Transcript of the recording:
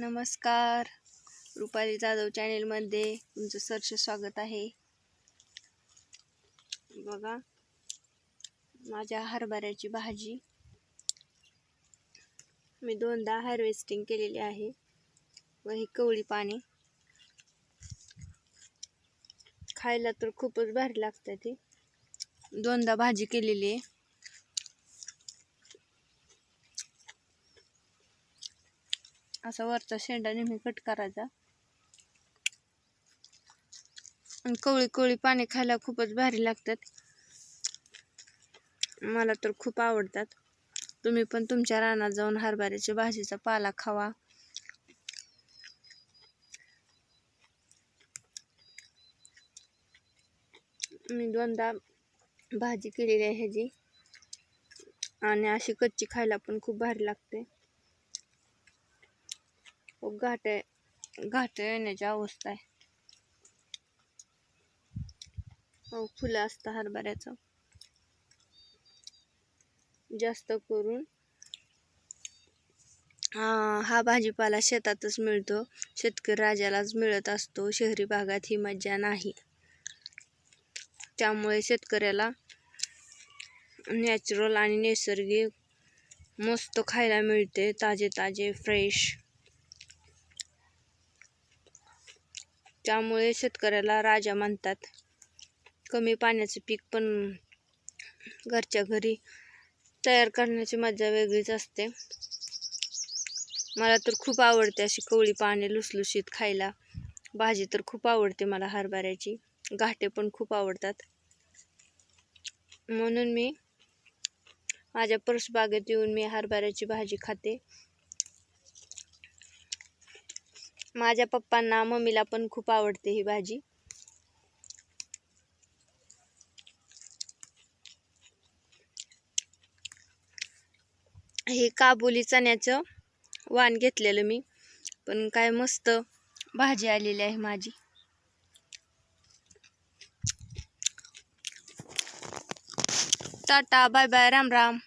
नमस्कार. रुपाली जाधव चॅनेलमध्ये तुमचं सरचे स्वागत आहे. बघा माझ्या हरभऱ्याची भाजी. मी दोनदा हार्वेस्टिंग केलेली आहे. व ही कवळी पाने. खायला तर खूपच भारी लागतं ती. दोनदा भाजी केलेली आहे. असा वरचा शेंडा नेहमी कट करायचा. आणि कवळी कवळी पाने खायला खूपच भारी लागतात. मला तर खूप आवडतात. तुम्ही पण तुमच्या रानात जाऊन हरभऱ्याच्या भाजीचा पाला खावा. मी दोनदा भाजी केलेली आहे ह्याची आणि अशी कच्ची खायला पण खूप भारी लागते. घाट घाटे येण्याची अवस्था आहे. हो फुलं असतं हरभऱ्याचं. जास्त करून हा हा भाजीपाला शेतातच मिळतो. शेतकरी राजालाच मिळत असतो. शहरी भागात ही मज्जा नाही. त्यामुळे शेतकऱ्याला नॅचरल आणि नैसर्गिक मस्त खायला मिळते. ताजे ताजे फ्रेश त्यामुळे शेतकऱ्याला राजा म्हणतात. कमी पाण्याचं पीक पण घरच्या घरी तयार करण्याची मजा वेगळीच असते. मला तर खूप आवडते अशी कवळी पाने लुसलुशीत खायला. भाजी तर खूप आवडते मला हरभऱ्याची. घाटे पण खूप आवडतात. म्हणून मी माझ्या परसबागेत येऊन मी हरभऱ्याची भाजी खाते. माझ्या पप्पांना मम्मीला पण खूप आवडते ही भाजी. हे काबुली चण्याचं वाण घेतलेलं मी. पण काय मस्त भाजी आलेली आहे माझी. Tata bye bye Ram Ram.